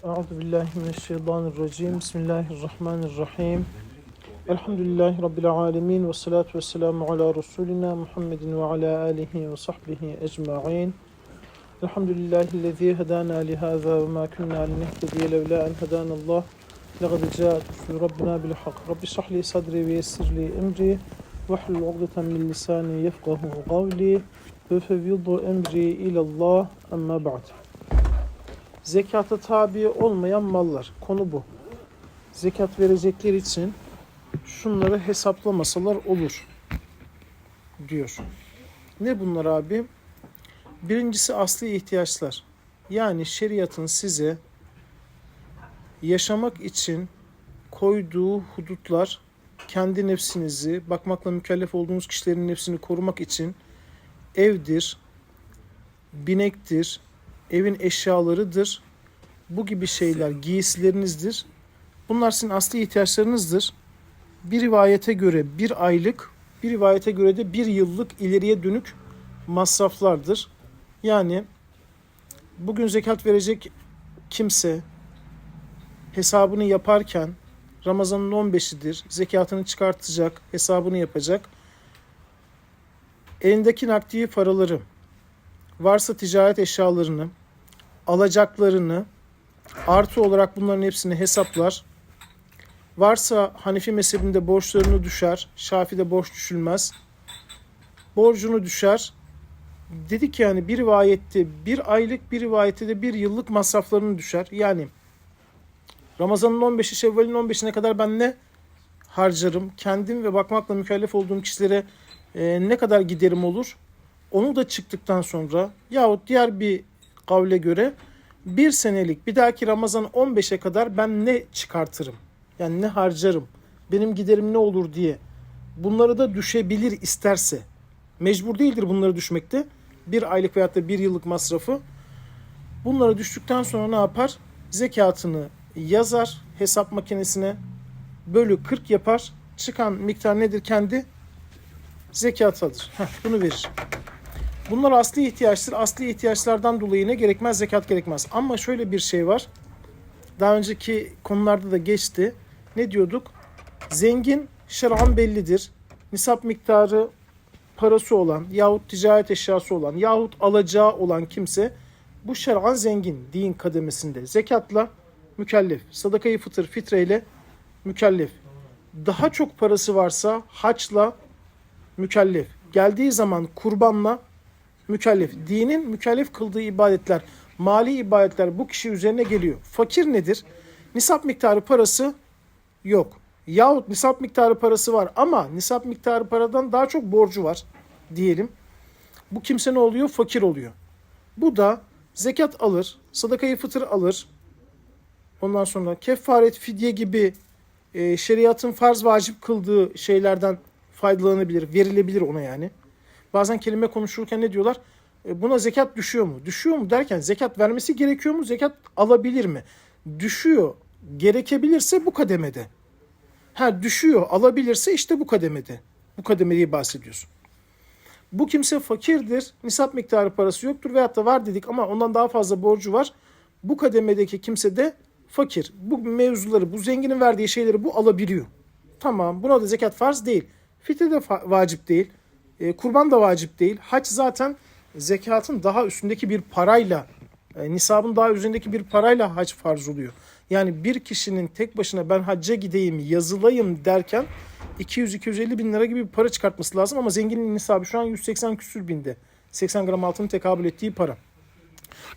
أعوذ بالله من الشيطان الرجيم. بسم الله الرحمن الرحيم. الحمد لله رب العالمين والصلاة والسلام على رسولنا محمد وعلى آله وصحبه أجمعين. الحمد لله الذي هدانا لهذا وما كنا لنهتدي لولا أن هدانا الله. لقد جاءت في ربنا بالحق. رب اشرح لي صدري ويسر لي أمري. واحلل عقدة من لساني يفقه قولي. ففيض أمري إلى الله. أما بعد. Zekata tabi olmayan mallar. Konu bu. Zekat verecekler için şunları hesaplamasalar olur diyor. Ne bunlar abi? Birincisi asli ihtiyaçlar. Yani şeriatın size yaşamak için koyduğu hudutlar kendi nefsinizi, bakmakla mükellef olduğunuz kişilerin nefsini korumak için evdir, binektir, evin eşyalarıdır. Bu gibi şeyler giysilerinizdir. Bunlar sizin asli ihtiyaçlarınızdır. Bir rivayete göre bir aylık, bir rivayete göre de bir yıllık ileriye dönük masraflardır. Yani bugün zekat verecek kimse hesabını yaparken Ramazan'ın 15'idir. Zekatını çıkartacak, hesabını yapacak. Elindeki nakdi paraları, varsa ticaret eşyalarını, alacaklarını, artı olarak bunların hepsini hesaplar. Varsa Hanefi mezhebinde borçlarını düşer, Şafi'de borç düşülmez. Borcunu düşer. Dedik yani bir rivayette bir aylık, bir rivayette de bir yıllık masraflarını düşer. Yani Ramazan'ın 15'i, Şevval'in 15'ine kadar ben ne harcarım? Kendim ve bakmakla mükellef olduğum kişilere e, ne kadar giderim olur? Onu da çıktıktan sonra yahut diğer bir kavle göre bir senelik bir dahaki Ramazan 15'e kadar ben ne çıkartırım? Yani ne harcarım? Benim giderim ne olur diye. Bunları da düşebilir isterse. Mecbur değildir bunları düşmekte. Bir aylık veyahut da bir yıllık masrafı. Bunlara düştükten sonra ne yapar? Zekatını yazar hesap makinesine. Bölü 40 yapar. Çıkan miktar nedir? Kendi zekat alır. Heh, bunu verir. Bunlar asli ihtiyaçtır. Asli ihtiyaçlardan dolayı ne gerekmez? Zekat gerekmez. Ama şöyle bir şey var. Daha önceki konularda da geçti. Ne diyorduk? Zengin şer'an bellidir. Nisap miktarı parası olan yahut ticaret eşyası olan yahut alacağı olan kimse bu şer'an zengin din kademesinde zekatla mükellef. Sadakayı fıtır fitreyle mükellef. Daha çok parası varsa haçla mükellef. Geldiği zaman kurbanla mükellef. Dinin mükellef kıldığı ibadetler, mali ibadetler bu kişi üzerine geliyor. Fakir nedir? Nisap miktarı parası yok. Yahut nisap miktarı parası var ama nisap miktarı paradan daha çok borcu var diyelim. Bu kimse ne oluyor? Fakir oluyor. Bu da zekat alır, sadakayı fıtır alır. Ondan sonra kefaret, fidye gibi e, şeriatın farz vacip kıldığı şeylerden faydalanabilir, verilebilir ona yani. Bazen kelime konuşurken ne diyorlar? E, buna zekat düşüyor mu? Düşüyor mu derken zekat vermesi gerekiyor mu? Zekat alabilir mi? Düşüyor. Gerekebilirse bu kademede. Ha düşüyor, alabilirse işte bu kademede. Bu kademeyi bahsediyorsun. Bu kimse fakirdir, nisap miktarı parası yoktur veyahut da var dedik ama ondan daha fazla borcu var. Bu kademedeki kimse de fakir. Bu mevzuları, bu zenginin verdiği şeyleri bu alabiliyor. Tamam, buna da zekat farz değil. Fitre de vacip değil. E, kurban da vacip değil. Hac zaten zekatın daha üstündeki bir parayla, e, nisabın daha üzerindeki bir parayla hac farz oluyor. Yani bir kişinin tek başına ben hacca gideyim, yazılayım derken 200-250 bin lira gibi bir para çıkartması lazım ama zenginin nisabı şu an 180 küsür binde. 80 gram altının tekabül ettiği para.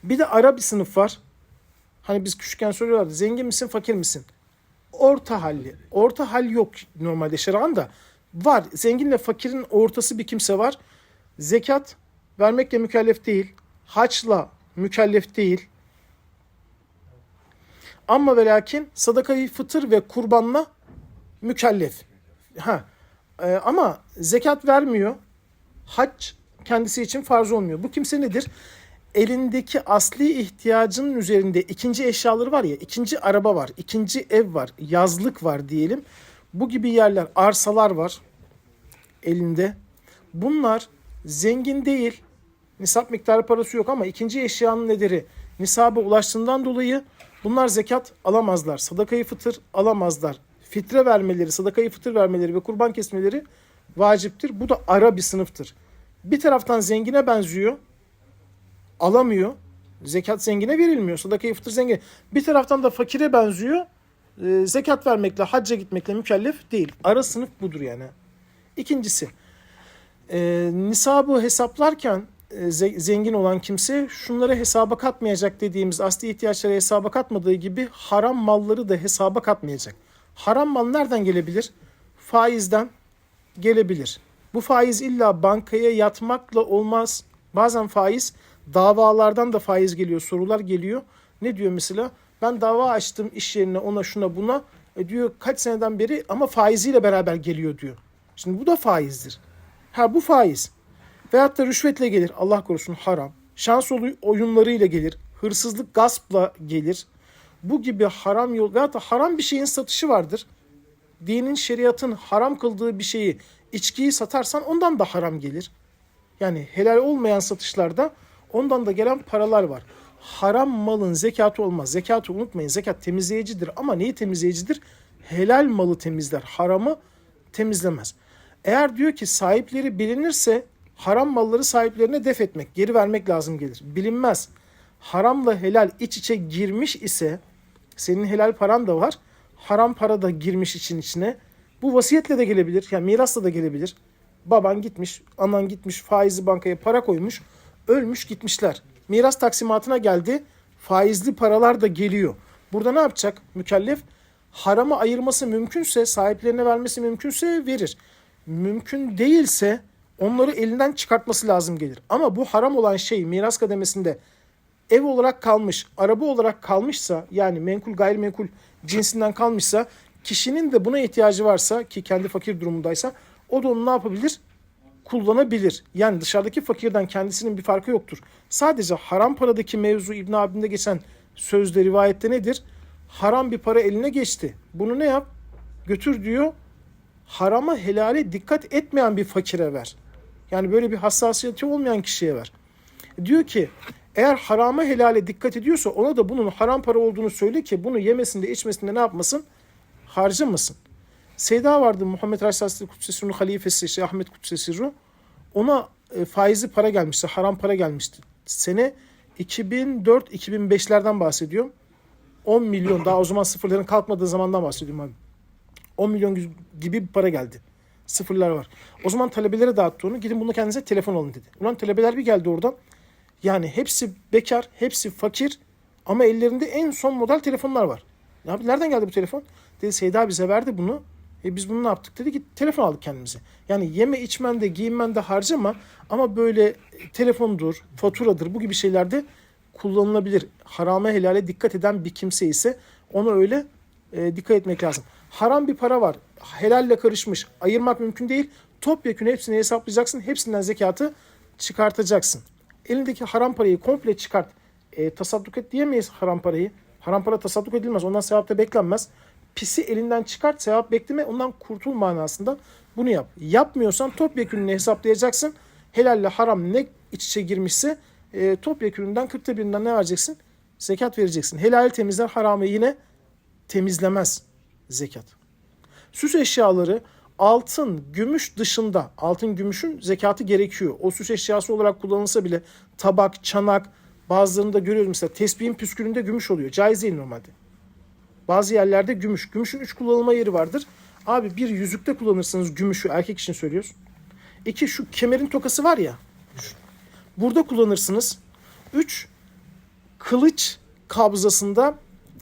Bir de ara bir sınıf var. Hani biz küçükken soruyorlardı zengin misin fakir misin? Orta halli. Orta hal yok normalde şer'an da. Var. Zenginle fakirin ortası bir kimse var. Zekat vermekle mükellef değil. Haçla mükellef değil. Ama ve lakin sadakayı fıtır ve kurbanla mükellef. Ha. Ee, ama zekat vermiyor. Hac kendisi için farz olmuyor. Bu kimse nedir? Elindeki asli ihtiyacının üzerinde ikinci eşyaları var ya, ikinci araba var, ikinci ev var, yazlık var diyelim. Bu gibi yerler, arsalar var elinde. Bunlar zengin değil. Nisap miktarı parası yok ama ikinci eşyanın nedeni nisaba ulaştığından dolayı Bunlar zekat alamazlar. Sadakayı fıtır alamazlar. Fitre vermeleri, sadakayı fıtır vermeleri ve kurban kesmeleri vaciptir. Bu da ara bir sınıftır. Bir taraftan zengine benziyor. Alamıyor. Zekat zengine verilmiyor. Sadakayı fıtır zengin. Bir taraftan da fakire benziyor. E, zekat vermekle, hacca gitmekle mükellef değil. Ara sınıf budur yani. İkincisi, e, nisabı hesaplarken e, ze- zengin olan kimse şunları hesaba katmayacak dediğimiz asli ihtiyaçları hesaba katmadığı gibi haram malları da hesaba katmayacak. Haram mal nereden gelebilir? Faizden gelebilir. Bu faiz illa bankaya yatmakla olmaz. Bazen faiz davalardan da faiz geliyor, sorular geliyor. Ne diyor mesela? Ben dava açtım iş yerine ona şuna buna. E diyor kaç seneden beri ama faiziyle beraber geliyor diyor. Şimdi bu da faizdir. Ha bu faiz. Veyahut da rüşvetle gelir. Allah korusun haram. Şans oyu- oyunlarıyla gelir. Hırsızlık gaspla gelir. Bu gibi haram yol veyahut da haram bir şeyin satışı vardır. Dinin şeriatın haram kıldığı bir şeyi içkiyi satarsan ondan da haram gelir. Yani helal olmayan satışlarda ondan da gelen paralar var. Haram malın zekatı olmaz. Zekatı unutmayın. Zekat temizleyicidir ama neyi temizleyicidir? Helal malı temizler. Haramı temizlemez. Eğer diyor ki sahipleri bilinirse haram malları sahiplerine def etmek, geri vermek lazım gelir. Bilinmez. Haramla helal iç içe girmiş ise senin helal paran da var. Haram para da girmiş için içine. Bu vasiyetle de gelebilir. Yani mirasla da gelebilir. Baban gitmiş, anan gitmiş, faizli bankaya para koymuş. Ölmüş gitmişler. Miras taksimatına geldi. Faizli paralar da geliyor. Burada ne yapacak mükellef? Haramı ayırması mümkünse, sahiplerine vermesi mümkünse verir. Mümkün değilse onları elinden çıkartması lazım gelir. Ama bu haram olan şey miras kademesinde ev olarak kalmış, araba olarak kalmışsa yani menkul gayrimenkul cinsinden kalmışsa kişinin de buna ihtiyacı varsa ki kendi fakir durumundaysa o da onu ne yapabilir? Kullanabilir. Yani dışarıdaki fakirden kendisinin bir farkı yoktur. Sadece haram paradaki mevzu İbn Abidin'de geçen sözde rivayette nedir? Haram bir para eline geçti. Bunu ne yap? Götür diyor. Harama helale dikkat etmeyen bir fakire ver. Yani böyle bir hassasiyeti olmayan kişiye ver. Diyor ki eğer harama helale dikkat ediyorsa ona da bunun haram para olduğunu söyle ki bunu yemesinde içmesinde ne yapmasın? Harcamasın. Seyda vardı Muhammed Aleyhisselatü Kutsesi'nin halifesi işte Ahmet Kutsesi Ona e, faizli para gelmişti, haram para gelmişti. Sene 2004-2005'lerden bahsediyorum. 10 milyon daha o zaman sıfırların kalkmadığı zamandan bahsediyorum abi. 10 milyon gibi bir para geldi. Sıfırlar var. O zaman talebelere dağıttı onu. Gidin bunu kendinize telefon alın dedi. Ulan talebeler bir geldi oradan. Yani hepsi bekar, hepsi fakir ama ellerinde en son model telefonlar var. Ne abi nereden geldi bu telefon? Dedi Seyda bize verdi bunu. E biz bunu ne yaptık dedi ki telefon aldık kendimize. Yani yeme içmende, giyinmende harcama ama böyle telefondur, faturadır bu gibi şeylerde kullanılabilir. Harama helale dikkat eden bir kimse ise ona öyle e, dikkat etmek lazım. Haram bir para var. Helalle karışmış. Ayırmak mümkün değil. Topyekun hepsini hesaplayacaksın. Hepsinden zekatı çıkartacaksın. Elindeki haram parayı komple çıkart. E, tasadduk et diyemeyiz haram parayı. Haram para tasadduk edilmez. Ondan sevap da beklenmez. Pisi elinden çıkart. Sevap bekleme. Ondan kurtul manasında bunu yap. Yapmıyorsan topyekününü hesaplayacaksın. Helalle haram ne iç içe girmişse e, topyekününden kırkta birinden ne vereceksin? Zekat vereceksin. Helal temizler haramı yine temizlemez zekat. Süs eşyaları altın, gümüş dışında altın, gümüşün zekatı gerekiyor. O süs eşyası olarak kullanılsa bile tabak, çanak bazılarında görüyoruz mesela tespihin püskülünde gümüş oluyor. Caiz değil normalde. Bazı yerlerde gümüş. Gümüşün üç kullanılma yeri vardır. Abi bir yüzükte kullanırsınız gümüşü erkek için söylüyoruz. İki şu kemerin tokası var ya. Burada kullanırsınız. Üç kılıç kabzasında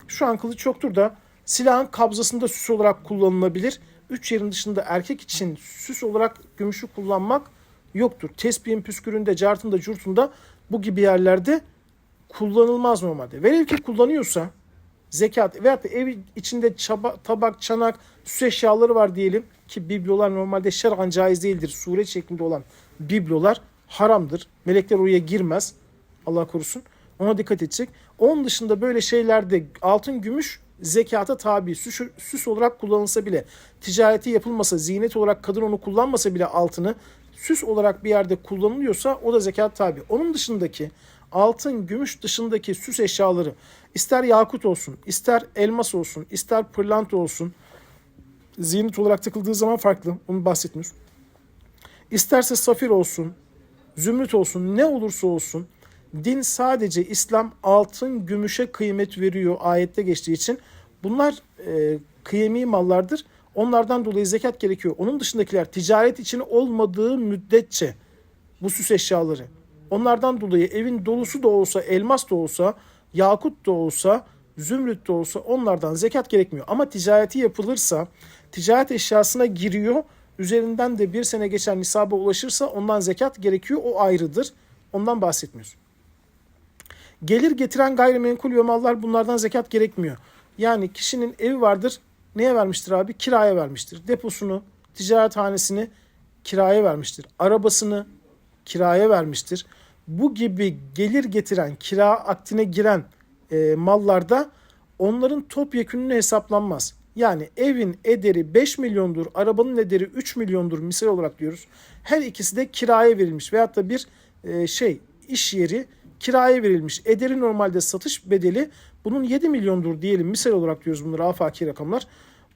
şu an kılıç yoktur da silahın kabzasında süs olarak kullanılabilir. Üç yerin dışında erkek için süs olarak gümüşü kullanmak yoktur. Tespihin püsküründe, cartında, curtunda bu gibi yerlerde kullanılmaz normalde. Velev ki kullanıyorsa zekat veyahut da ev içinde çaba, tabak, çanak, süs eşyaları var diyelim ki biblolar normalde şer'an caiz değildir. Sure şeklinde olan biblolar haramdır. Melekler oraya girmez. Allah korusun. Ona dikkat edecek. Onun dışında böyle şeylerde altın, gümüş zekata tabi. Süs, süs olarak kullanılsa bile, ticareti yapılmasa, ziynet olarak kadın onu kullanmasa bile altını süs olarak bir yerde kullanılıyorsa o da zekat tabi. Onun dışındaki altın, gümüş dışındaki süs eşyaları ister yakut olsun, ister elmas olsun, ister pırlanta olsun. Ziynet olarak takıldığı zaman farklı. Onu bahsetmiyoruz. İsterse safir olsun, zümrüt olsun, ne olursa olsun din sadece İslam altın, gümüşe kıymet veriyor ayette geçtiği için. Bunlar e, kıyemi mallardır. Onlardan dolayı zekat gerekiyor. Onun dışındakiler ticaret için olmadığı müddetçe bu süs eşyaları. Onlardan dolayı evin dolusu da olsa, elmas da olsa, yakut da olsa, zümrüt de olsa onlardan zekat gerekmiyor. Ama ticareti yapılırsa ticaret eşyasına giriyor. Üzerinden de bir sene geçen nisaba ulaşırsa ondan zekat gerekiyor. O ayrıdır. Ondan bahsetmiyoruz. Gelir getiren gayrimenkul ve mallar bunlardan zekat gerekmiyor. Yani kişinin evi vardır. Neye vermiştir abi? Kiraya vermiştir. Deposunu, ticarethanesini kiraya vermiştir. Arabasını kiraya vermiştir. Bu gibi gelir getiren, kira aktine giren e, mallarda onların topyekününü hesaplanmaz. Yani evin ederi 5 milyondur, arabanın ederi 3 milyondur misal olarak diyoruz. Her ikisi de kiraya verilmiş veyahut da bir e, şey iş yeri kiraya verilmiş. Ederi normalde satış bedeli bunun 7 milyondur diyelim misal olarak diyoruz bunları afaki rakamlar.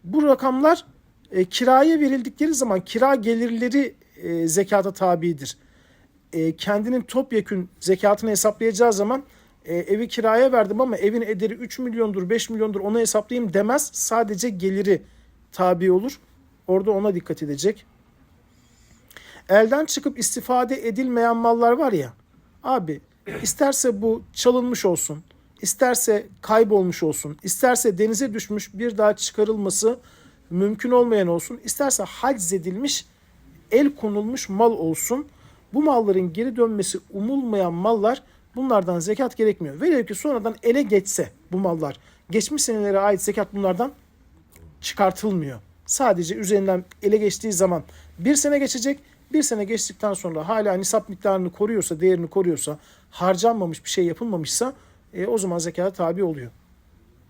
Bu rakamlar e, kiraya verildikleri zaman kira gelirleri e, zekata tabidir. E, kendinin topyekün zekatını hesaplayacağı zaman e, evi kiraya verdim ama evin ederi 3 milyondur 5 milyondur onu hesaplayayım demez. Sadece geliri tabi olur. Orada ona dikkat edecek. Elden çıkıp istifade edilmeyen mallar var ya. Abi isterse bu çalınmış olsun, isterse kaybolmuş olsun, isterse denize düşmüş bir daha çıkarılması mümkün olmayan olsun, isterse haczedilmiş, el konulmuş mal olsun. Bu malların geri dönmesi umulmayan mallar bunlardan zekat gerekmiyor. Velev ki sonradan ele geçse bu mallar, geçmiş senelere ait zekat bunlardan çıkartılmıyor. Sadece üzerinden ele geçtiği zaman bir sene geçecek. Bir sene geçtikten sonra hala nisap miktarını koruyorsa, değerini koruyorsa, harcanmamış bir şey yapılmamışsa e, o zaman zekata tabi oluyor.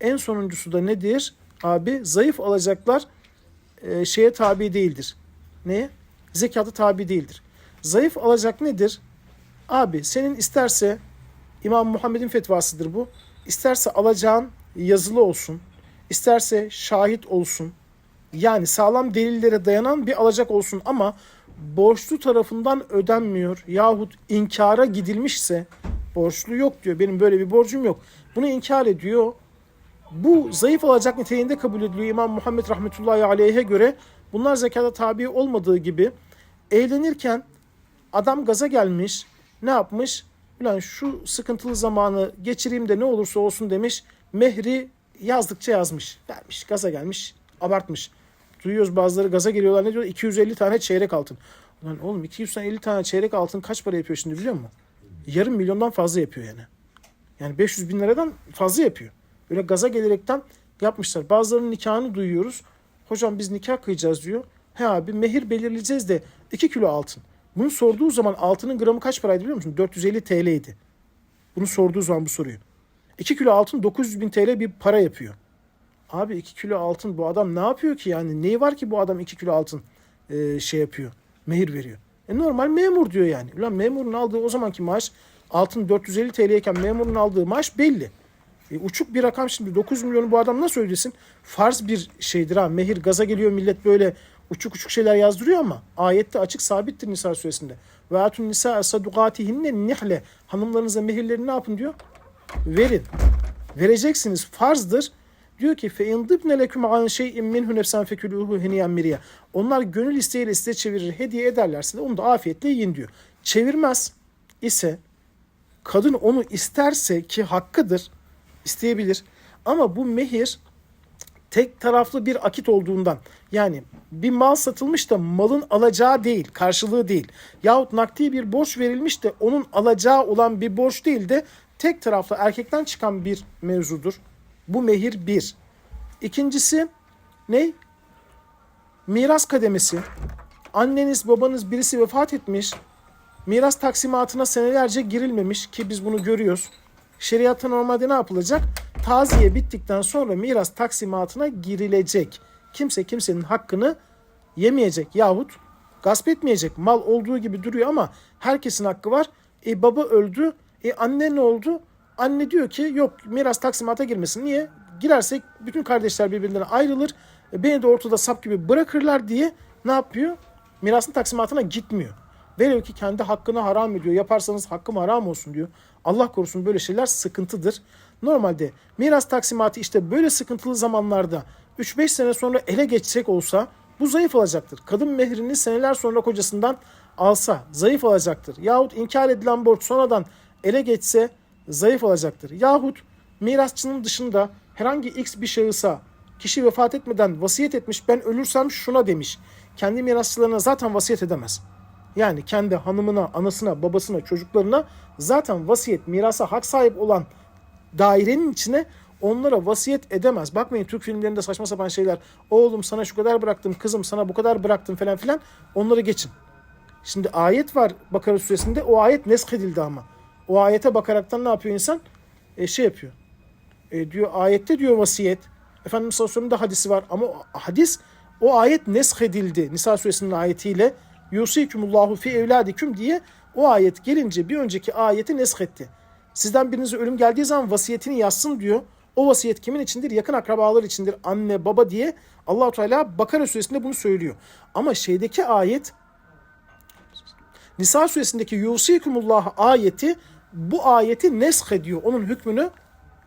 En sonuncusu da nedir? Abi zayıf alacaklar e, şeye tabi değildir. Neye? Zekata tabi değildir. Zayıf alacak nedir? Abi senin isterse İmam Muhammed'in fetvasıdır bu. İsterse alacağın yazılı olsun. isterse şahit olsun. Yani sağlam delillere dayanan bir alacak olsun ama borçlu tarafından ödenmiyor yahut inkara gidilmişse borçlu yok diyor. Benim böyle bir borcum yok. Bunu inkar ediyor. Bu zayıf alacak niteliğinde kabul ediliyor İmam Muhammed rahmetullahi aleyhe göre. Bunlar zekata tabi olmadığı gibi eğlenirken adam gaza gelmiş. Ne yapmış? Ulan şu sıkıntılı zamanı geçireyim de ne olursa olsun demiş. Mehri yazdıkça yazmış. Vermiş. Gaza gelmiş. Abartmış. Duyuyoruz bazıları gaza geliyorlar. Ne diyor? 250 tane çeyrek altın. Ulan oğlum 250 tane çeyrek altın kaç para yapıyor şimdi biliyor musun? Yarım milyondan fazla yapıyor yani. Yani 500 bin liradan fazla yapıyor. Böyle gaza gelerekten yapmışlar. Bazılarının nikahını duyuyoruz. Hocam biz nikah kıyacağız diyor. He abi mehir belirleyeceğiz de 2 kilo altın. Bunu sorduğu zaman altının gramı kaç paraydı biliyor musun? 450 TL idi. Bunu sorduğu zaman bu soruyu. 2 kilo altın 900 bin TL bir para yapıyor. Abi 2 kilo altın bu adam ne yapıyor ki yani? Neyi var ki bu adam 2 kilo altın e, şey yapıyor? Mehir veriyor. E normal memur diyor yani. Ulan memurun aldığı o zamanki maaş altın 450 TL'yken memurun aldığı maaş belli. E, uçuk bir rakam şimdi 9 milyonu bu adam nasıl ödesin? Farz bir şeydir ha. Mehir gaza geliyor millet böyle uçuk uçuk şeyler yazdırıyor ama ayette açık sabittir Nisa suresinde. Ve atun nisa sadukatihinne nihle. Hanımlarınıza mehirlerini ne yapın diyor? Verin. Vereceksiniz. Farzdır. Diyor ki fe indibne leküm an şey'in minhu nefsen fekuluhu heniyen miriye. Onlar gönül isteğiyle size çevirir, hediye ederlerse de onu da afiyetle yiyin diyor. Çevirmez ise kadın onu isterse ki hakkıdır, isteyebilir. Ama bu mehir tek taraflı bir akit olduğundan yani bir mal satılmış da malın alacağı değil, karşılığı değil. Yahut nakdi bir borç verilmiş de onun alacağı olan bir borç değil de tek taraflı erkekten çıkan bir mevzudur. Bu mehir bir. İkincisi ne? Miras kademesi. Anneniz, babanız birisi vefat etmiş. Miras taksimatına senelerce girilmemiş ki biz bunu görüyoruz. Şeriatta normalde ne yapılacak? Taziye bittikten sonra miras taksimatına girilecek. Kimse kimsenin hakkını yemeyecek yahut gasp etmeyecek. Mal olduğu gibi duruyor ama herkesin hakkı var. E baba öldü. E anne ne oldu? Anne diyor ki yok miras taksimata girmesin. Niye? Girersek bütün kardeşler birbirinden ayrılır. E, Beni de ortada sap gibi bırakırlar diye ne yapıyor? Mirasın taksimatına gitmiyor. Velev ki kendi hakkını haram ediyor. Yaparsanız hakkım haram olsun diyor. Allah korusun böyle şeyler sıkıntıdır. Normalde miras taksimatı işte böyle sıkıntılı zamanlarda 3-5 sene sonra ele geçecek olsa bu zayıf olacaktır. Kadın mehrini seneler sonra kocasından alsa zayıf olacaktır. Yahut inkar edilen borç sonradan ele geçse zayıf olacaktır. Yahut mirasçının dışında herhangi x bir şahısa kişi vefat etmeden vasiyet etmiş ben ölürsem şuna demiş. Kendi mirasçılarına zaten vasiyet edemez. Yani kendi hanımına, anasına, babasına, çocuklarına zaten vasiyet, mirasa hak sahip olan dairenin içine onlara vasiyet edemez. Bakmayın Türk filmlerinde saçma sapan şeyler. Oğlum sana şu kadar bıraktım, kızım sana bu kadar bıraktım falan filan. Onları geçin. Şimdi ayet var Bakara suresinde. O ayet nesk edildi ama. O ayete bakaraktan ne yapıyor insan? E, şey yapıyor. E, diyor ayette diyor vasiyet. Efendimiz sallallahu aleyhi ve hadisi var ama hadis o ayet nesk edildi. Nisa suresinin ayetiyle yusikumullahu fi evladiküm diye o ayet gelince bir önceki ayeti nesk etti. Sizden birinize ölüm geldiği zaman vasiyetini yazsın diyor. O vasiyet kimin içindir? Yakın akrabalar içindir. Anne, baba diye Allahu Teala Bakara suresinde bunu söylüyor. Ama şeydeki ayet Nisa suresindeki yusikumullah ayeti bu ayeti nesk ediyor. Onun hükmünü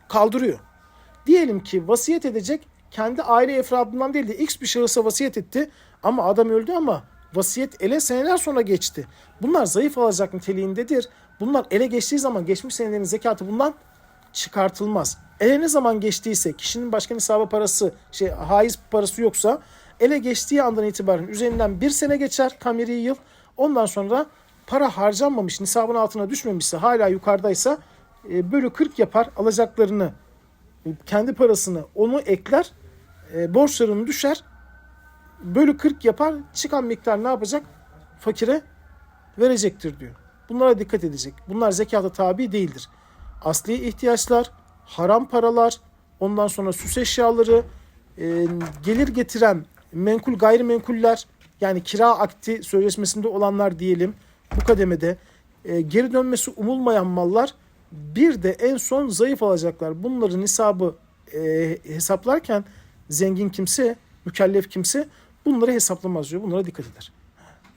kaldırıyor. Diyelim ki vasiyet edecek kendi aile efradından değil de x bir şahısa vasiyet etti ama adam öldü ama vasiyet ele seneler sonra geçti. Bunlar zayıf alacak niteliğindedir. Bunlar ele geçtiği zaman geçmiş senelerin zekatı bundan çıkartılmaz. Ele ne zaman geçtiyse kişinin başka nisaba parası şey haiz parası yoksa ele geçtiği andan itibaren üzerinden bir sene geçer kameri yıl. Ondan sonra para harcanmamış nisabın altına düşmemişse hala yukarıdaysa e, bölü 40 yapar alacaklarını e, kendi parasını onu ekler e, borçlarını düşer bölü 40 yapar çıkan miktar ne yapacak? Fakire verecektir diyor. Bunlara dikkat edecek. Bunlar zekata tabi değildir. Asli ihtiyaçlar, haram paralar, ondan sonra süs eşyaları, e, gelir getiren menkul gayrimenkuller yani kira akti sözleşmesinde olanlar diyelim bu kademede e, geri dönmesi umulmayan mallar bir de en son zayıf alacaklar. Bunların hesabı e, hesaplarken zengin kimse, mükellef kimse bunları hesaplamaz diyor. Bunlara dikkat eder.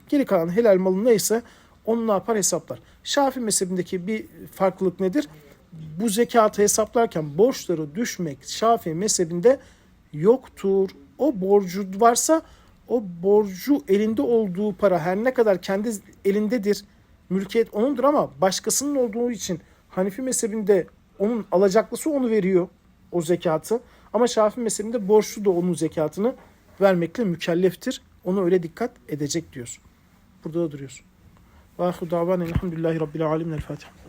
Geri kalan helal malı neyse onu ne yapar hesaplar. Şafi mezhebindeki bir farklılık nedir? Bu zekatı hesaplarken borçları düşmek Şafi mezhebinde yoktur. O borcu varsa o borcu elinde olduğu para her ne kadar kendi elindedir, mülkiyet onundur ama başkasının olduğu için Hanifi mezhebinde onun alacaklısı onu veriyor o zekatı. Ama Şafii mezhebinde borçlu da onun zekatını vermekle mükelleftir. Onu öyle dikkat edecek diyoruz. Burada da duruyoruz. Ve ahiru davana elhamdülillahi rabbil alemin. El Fatiha.